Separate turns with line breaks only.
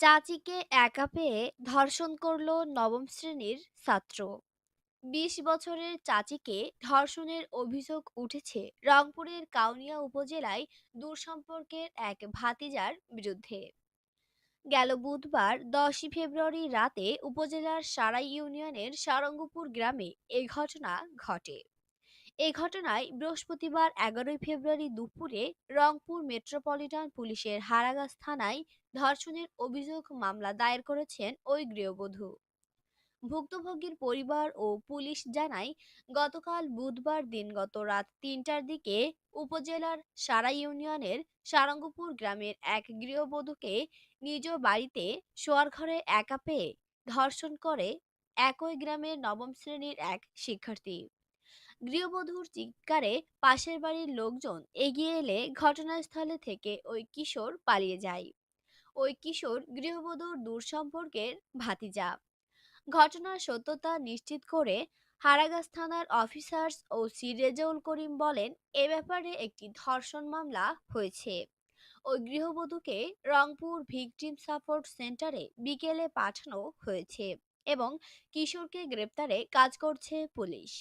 চাচিকে একা পেয়ে ধর্ষণ করল নবম শ্রেণির ছাত্র। বিশ বছরের চাচিকে ধর্ষণের অভিযোগ উঠেছে রংপুরের কাউনিয়া উপজেলায় দূরসম্পর্কের এক ভাতিজার বিরুদ্ধে। গেল বুধবার দশই ফেব্রুয়ারি রাতে উপজেলার সারাই ইউনিয়নের সারঙ্গপুর গ্রামে এ ঘটনা ঘটে। এ ঘটনায় বৃহস্পতিবার এগারোই ফেব্রুয়ারি দুপুরে রংপুর মেট্রোপলিটন পুলিশের হারাগাছ থানায় ধর্ষণের অভিযোগ মামলা দায়ের করেছেন ওই গৃহবধূ। ভুক্তভোগীর পরিবার ও পুলিশ জানায়, গতকাল বুধবার দিনগত রাত তিনটার দিকে উপজেলার সারা ইউনিয়নের সারঙ্গপুর গ্রামের এক গৃহবধূকে নিজ বাড়িতে শোয়ার ঘরে একা পেয়ে ধর্ষণ করে একই গ্রামের নবম শ্রেণির এক শিক্ষার্থী। গৃহবধূর চিৎকারে পাশের বাড়ির লোকজন এগিয়ে এলে ঘটনাস্থলে থেকে ওই কিশোর পালিয়ে যায়। ওই কিশোর গৃহবধূর দূর সম্পর্কের ভাতিজা। ঘটনার সত্যতা নিশ্চিত করে হারাগাছ থানার অফিসার্স ওসি রেজাউল করিম বলেন, এ ব্যাপারে একটি ধর্ষণ মামলা হয়েছে। ওই গৃহবধূকে রংপুর ভিকটিম সাপোর্ট সেন্টারে বিকেলে পাঠানো হয়েছে এবং কিশোরকে গ্রেপ্তারে কাজ করছে পুলিশ।